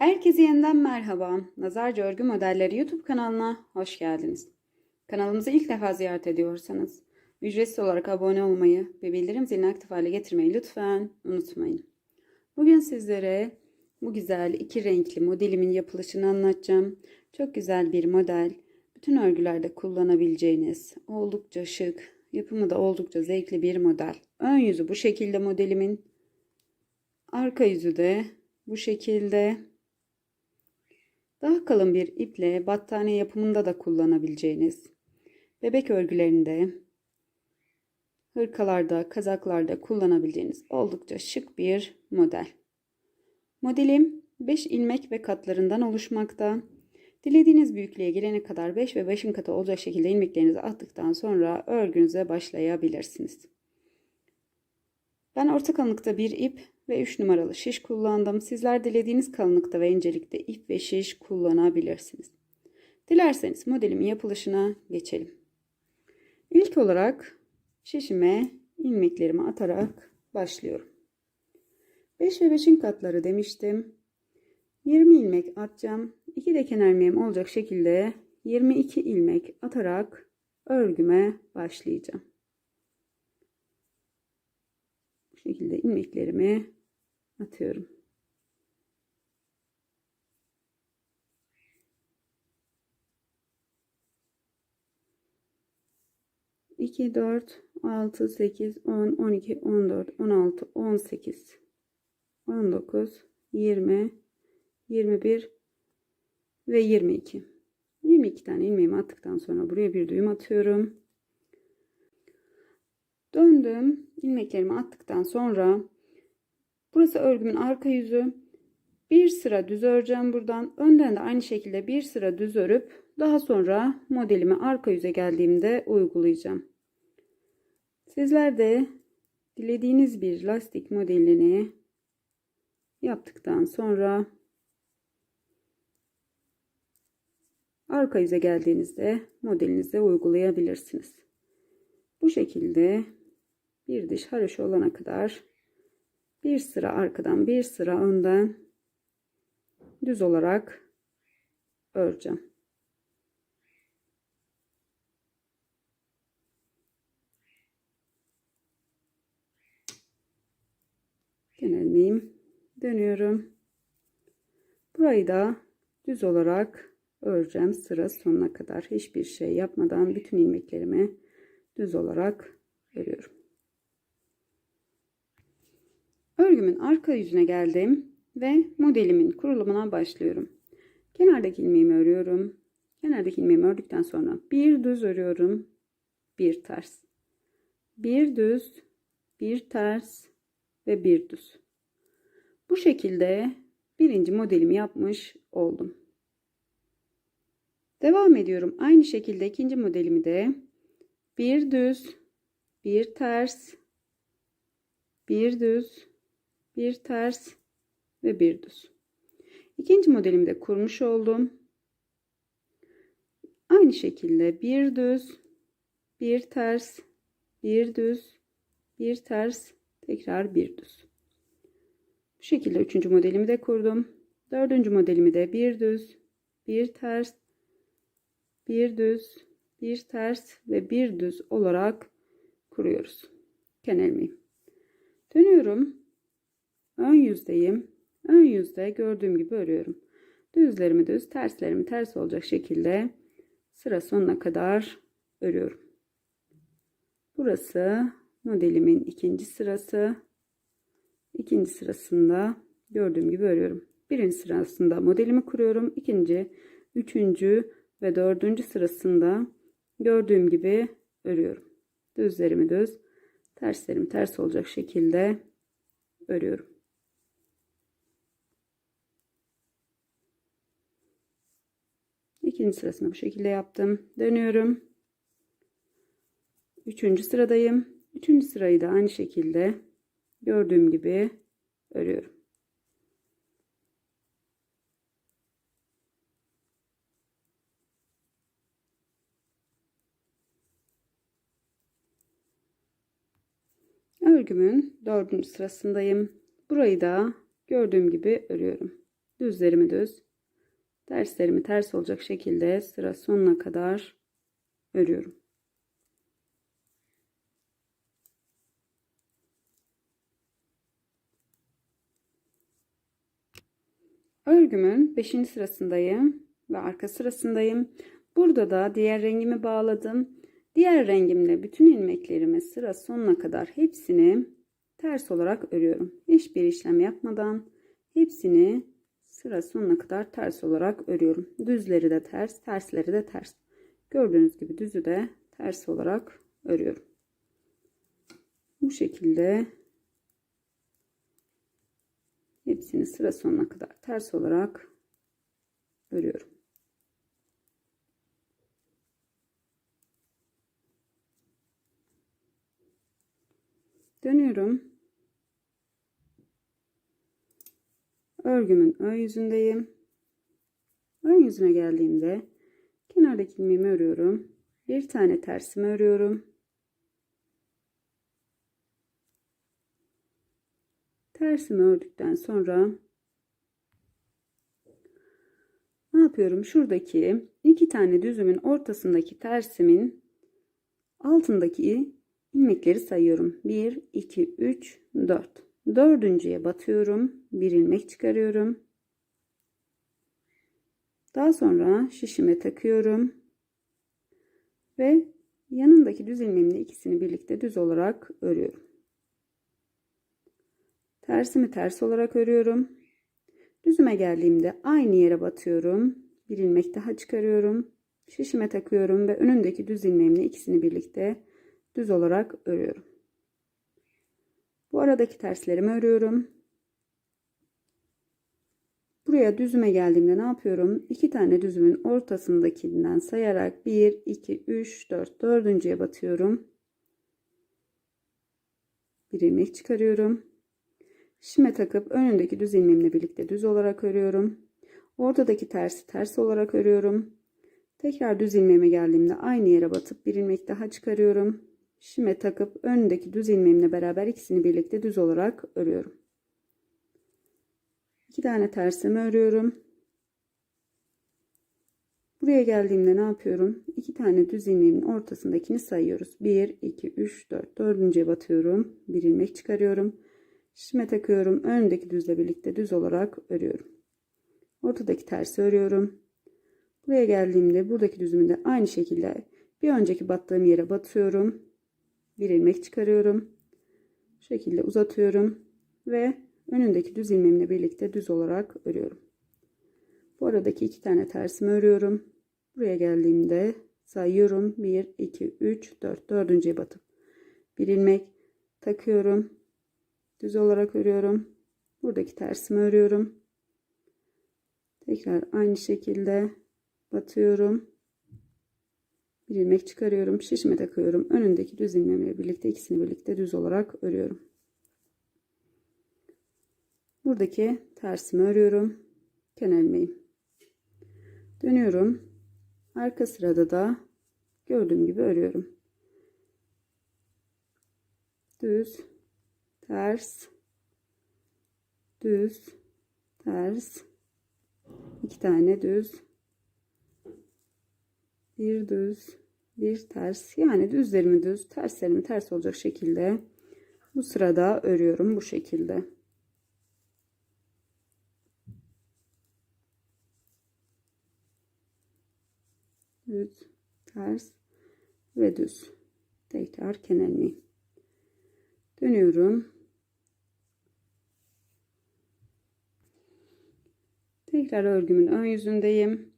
Herkese yeniden merhaba. Nazarca Örgü Modelleri YouTube kanalına hoş geldiniz. Kanalımızı ilk defa ziyaret ediyorsanız ücretsiz olarak abone olmayı ve bildirim zilini aktif hale getirmeyi lütfen unutmayın. Bugün sizlere bu güzel iki renkli modelimin yapılışını anlatacağım. Çok güzel bir model. Bütün örgülerde kullanabileceğiniz oldukça şık, yapımı da oldukça zevkli bir model. Ön yüzü bu şekilde modelimin. Arka yüzü de bu şekilde. Daha kalın bir iple battaniye yapımında da kullanabileceğiniz, bebek örgülerinde, hırkalarda, kazaklarda kullanabileceğiniz oldukça şık bir model. Modelim 5 ilmek ve katlarından oluşmakta. Dilediğiniz büyüklüğe gelene kadar 5 ve 5'in katı olacak şekilde ilmeklerinizi attıktan sonra örgünüze başlayabilirsiniz. Ben orta kalınlıkta bir ip ve 3 numaralı şiş kullandım. Sizler dilediğiniz kalınlıkta ve incelikte ip ve şiş kullanabilirsiniz. Dilerseniz modelimin yapılışına geçelim. İlk olarak şişime ilmeklerimi atarak başlıyorum. 5 ve 5'in katları demiştim. 20 ilmek atacağım. 2 de kenar ilmeğim olacak şekilde 22 ilmek atarak örgüme başlayacağım. Bu şekilde ilmeklerimi atıyorum. İki, dört, altı, sekiz, on, on iki, on dört, on altı, on sekiz, on dokuz, yirmi, yirmi bir ve yirmi iki. Yirmi iki tane ilmeğimi attıktan sonra buraya bir düğüm atıyorum. Döndüm. ilmeklerimi attıktan sonra Burası örgümün arka yüzü. Bir sıra düz öreceğim buradan. Önden de aynı şekilde bir sıra düz örüp daha sonra modelimi arka yüze geldiğimde uygulayacağım. Sizler de dilediğiniz bir lastik modelini yaptıktan sonra arka yüze geldiğinizde modelinize uygulayabilirsiniz. Bu şekilde bir diş haroşa olana kadar bir sıra arkadan bir sıra önden düz olarak öreceğim. Genel ilmeğim dönüyorum. Burayı da düz olarak öreceğim sıra sonuna kadar hiçbir şey yapmadan bütün ilmeklerimi düz olarak örüyorum. Örgümün arka yüzüne geldim ve modelimin kurulumuna başlıyorum. Kenardaki ilmeğimi örüyorum. Kenardaki ilmeğimi ördükten sonra bir düz örüyorum. Bir ters. Bir düz, bir ters ve bir düz. Bu şekilde birinci modelimi yapmış oldum. Devam ediyorum. Aynı şekilde ikinci modelimi de bir düz, bir ters, bir düz, bir ters ve bir düz. İkinci modelimi de kurmuş oldum. Aynı şekilde bir düz, bir ters, bir düz, bir ters, tekrar bir düz. Bu şekilde üçüncü modelimi de kurdum. Dördüncü modelimi de bir düz, bir ters, bir düz, bir ters ve bir düz olarak kuruyoruz. Kenar ilmeği. Dönüyorum. Ön yüzdeyim. Ön yüzde gördüğüm gibi örüyorum. Düzlerimi düz, terslerimi ters olacak şekilde sıra sonuna kadar örüyorum. Burası modelimin ikinci sırası. İkinci sırasında gördüğüm gibi örüyorum. Birinci sırasında modelimi kuruyorum. İkinci, üçüncü ve dördüncü sırasında gördüğüm gibi örüyorum. Düzlerimi düz, terslerimi ters olacak şekilde örüyorum. İkinci sırasını bu şekilde yaptım. Dönüyorum. Üçüncü sıradayım. Üçüncü sırayı da aynı şekilde gördüğüm gibi örüyorum. Örgümün dördüncü sırasındayım. Burayı da gördüğüm gibi örüyorum. Düzlerimi düz. Terslerimi ters olacak şekilde sıra sonuna kadar örüyorum. Örgümün 5. sırasındayım ve arka sırasındayım. Burada da diğer rengimi bağladım. Diğer rengimle bütün ilmeklerimi sıra sonuna kadar hepsini ters olarak örüyorum. Hiçbir işlem yapmadan hepsini sıra sonuna kadar ters olarak örüyorum. Düzleri de ters, tersleri de ters. Gördüğünüz gibi düzü de ters olarak örüyorum. Bu şekilde hepsini sıra sonuna kadar ters olarak örüyorum. Dönüyorum. Örgümün ön yüzündeyim. Ön yüzüne geldiğimde kenardaki ilmeğimi örüyorum. Bir tane tersimi örüyorum. Tersimi ördükten sonra ne yapıyorum? Şuradaki iki tane düzümün ortasındaki tersimin altındaki ilmekleri sayıyorum. 1, 2, 3, 4. Dördüncüye batıyorum. Bir ilmek çıkarıyorum. Daha sonra şişime takıyorum. Ve yanındaki düz ilmeğimle ikisini birlikte düz olarak örüyorum. Tersimi ters olarak örüyorum. Düzüme geldiğimde aynı yere batıyorum. Bir ilmek daha çıkarıyorum. Şişime takıyorum ve önündeki düz ilmeğimle ikisini birlikte düz olarak örüyorum. Bu aradaki terslerimi örüyorum. Buraya düzüme geldiğimde ne yapıyorum? İki tane düzümün ortasındakinden sayarak 1, 2, 3, 4, dördüncüye batıyorum. Bir ilmek çıkarıyorum. Şime takıp önündeki düz ilmeğimle birlikte düz olarak örüyorum. Ortadaki tersi ters olarak örüyorum. Tekrar düz ilmeğime geldiğimde aynı yere batıp bir ilmek daha çıkarıyorum. Şime takıp önündeki düz ilmeğimle beraber ikisini birlikte düz olarak örüyorum. İki tane tersimi örüyorum. Buraya geldiğimde ne yapıyorum? İki tane düz ilmeğimin ortasındakini sayıyoruz. 1, 2, 3, 4. Dördüncüye batıyorum. Bir ilmek çıkarıyorum. Şişime takıyorum. Önündeki düzle birlikte düz olarak örüyorum. Ortadaki tersi örüyorum. Buraya geldiğimde buradaki düzümü de aynı şekilde bir önceki battığım yere batıyorum. Bir ilmek çıkarıyorum. Bu şekilde uzatıyorum ve önündeki düz ilmeğimle birlikte düz olarak örüyorum. Bu aradaki iki tane tersimi örüyorum. Buraya geldiğimde sayıyorum. 1, 2, 3, 4. Dördüncüye batıp bir ilmek takıyorum. Düz olarak örüyorum. Buradaki tersimi örüyorum. Tekrar aynı şekilde batıyorum. Bir ilmek çıkarıyorum. Şişime takıyorum. Önündeki düz ilmeğimle birlikte ikisini birlikte düz olarak örüyorum. Buradaki tersimi örüyorum. Kenar ilmeğim. Dönüyorum. Arka sırada da gördüğüm gibi örüyorum. Düz, ters, düz, ters, iki tane düz, bir düz, bir ters. Yani düzlerimi düz, terslerimi ters olacak şekilde bu sırada örüyorum bu şekilde. Düz, ters ve düz. Tekrar kenar. Dönüyorum. Tekrar örgümün ön yüzündeyim.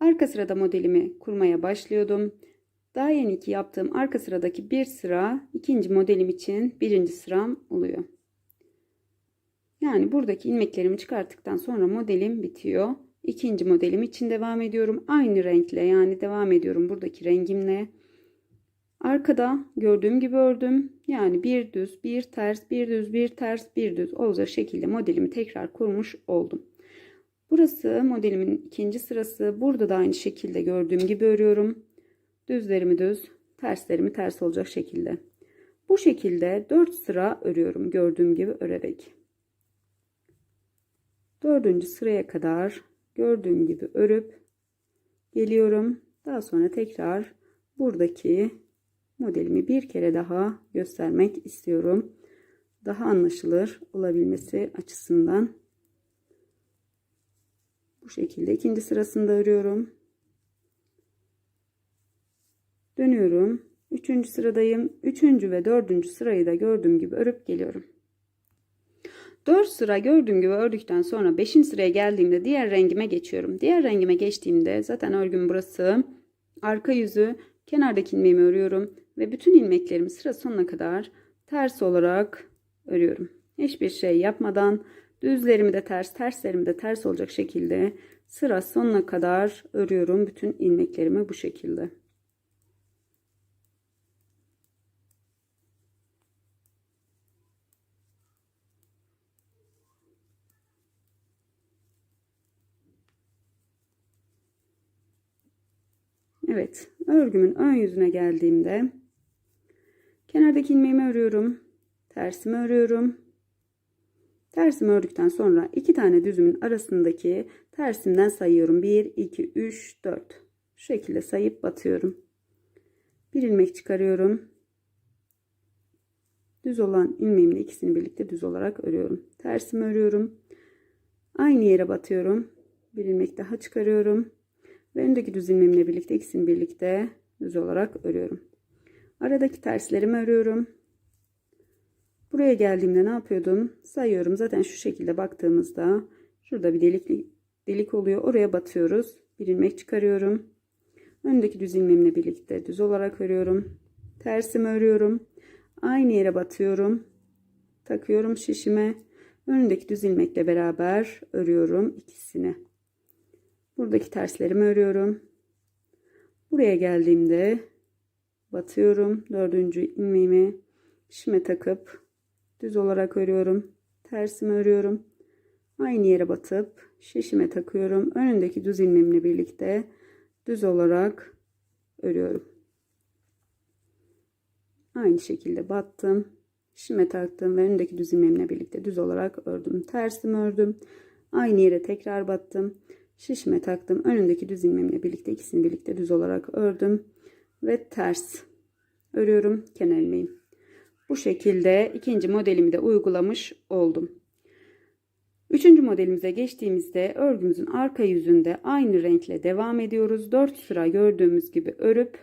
Arka sırada modelimi kurmaya başlıyordum. Daha yeni ki yaptığım arka sıradaki bir sıra ikinci modelim için birinci sıram oluyor. Yani buradaki ilmeklerimi çıkarttıktan sonra modelim bitiyor. İkinci modelim için devam ediyorum. Aynı renkle yani devam ediyorum buradaki rengimle. Arkada gördüğüm gibi ördüm. Yani bir düz, bir ters, bir düz, bir ters, bir düz olacak şekilde modelimi tekrar kurmuş oldum. Burası modelimin ikinci sırası. Burada da aynı şekilde gördüğüm gibi örüyorum. Düzlerimi düz, terslerimi ters olacak şekilde. Bu şekilde 4 sıra örüyorum gördüğüm gibi örerek. Dördüncü sıraya kadar gördüğüm gibi örüp geliyorum. Daha sonra tekrar buradaki modelimi bir kere daha göstermek istiyorum. Daha anlaşılır olabilmesi açısından. Bu şekilde ikinci sırasında örüyorum. Dönüyorum. Üçüncü sıradayım. Üçüncü ve dördüncü sırayı da gördüğüm gibi örüp geliyorum. 4 sıra gördüğüm gibi ördükten sonra 5. sıraya geldiğimde diğer rengime geçiyorum. Diğer rengime geçtiğimde zaten örgüm burası. Arka yüzü kenardaki ilmeğimi örüyorum ve bütün ilmeklerimi sıra sonuna kadar ters olarak örüyorum. Hiçbir şey yapmadan düzlerimi de ters, terslerimi de ters olacak şekilde sıra sonuna kadar örüyorum bütün ilmeklerimi bu şekilde. Evet, örgümün ön yüzüne geldiğimde kenardaki ilmeğimi örüyorum. Tersimi örüyorum. Tersimi ördükten sonra iki tane düzümün arasındaki tersimden sayıyorum. 1, 2, 3, 4. Şu şekilde sayıp batıyorum. Bir ilmek çıkarıyorum. Düz olan ilmeğimin ikisini birlikte düz olarak örüyorum. Tersimi örüyorum. Aynı yere batıyorum. Bir ilmek daha çıkarıyorum. Ve öndeki düz ilmeğimle birlikte ikisini birlikte düz olarak örüyorum. Aradaki terslerimi örüyorum. Buraya geldiğimde ne yapıyordum? Sayıyorum. Zaten şu şekilde baktığımızda şurada bir delik delik oluyor. Oraya batıyoruz. Bir ilmek çıkarıyorum. Öndeki düz ilmeğimle birlikte düz olarak örüyorum. Tersimi örüyorum. Aynı yere batıyorum. Takıyorum şişime. Önündeki düz ilmekle beraber örüyorum ikisini. Buradaki terslerimi örüyorum. Buraya geldiğimde batıyorum. Dördüncü ilmeğimi şişime takıp düz olarak örüyorum. Tersimi örüyorum. Aynı yere batıp şişime takıyorum. Önündeki düz ilmeğimle birlikte düz olarak örüyorum. Aynı şekilde battım. Şişime taktım ve önündeki düz ilmeğimle birlikte düz olarak ördüm. Tersimi ördüm. Aynı yere tekrar battım. Şişime taktım. Önündeki düz ilmeğimle birlikte ikisini birlikte düz olarak ördüm. Ve ters örüyorum kenar ilmeğim. Bu şekilde ikinci modelimi de uygulamış oldum. Üçüncü modelimize geçtiğimizde örgümüzün arka yüzünde aynı renkle devam ediyoruz. 4 sıra gördüğümüz gibi örüp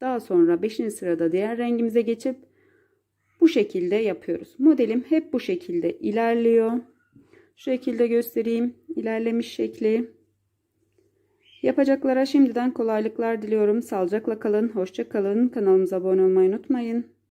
daha sonra 5. sırada diğer rengimize geçip bu şekilde yapıyoruz. Modelim hep bu şekilde ilerliyor. Şu şekilde göstereyim. ilerlemiş şekli. Yapacaklara şimdiden kolaylıklar diliyorum. Sağlıcakla kalın, hoşça kalın. Kanalımıza abone olmayı unutmayın.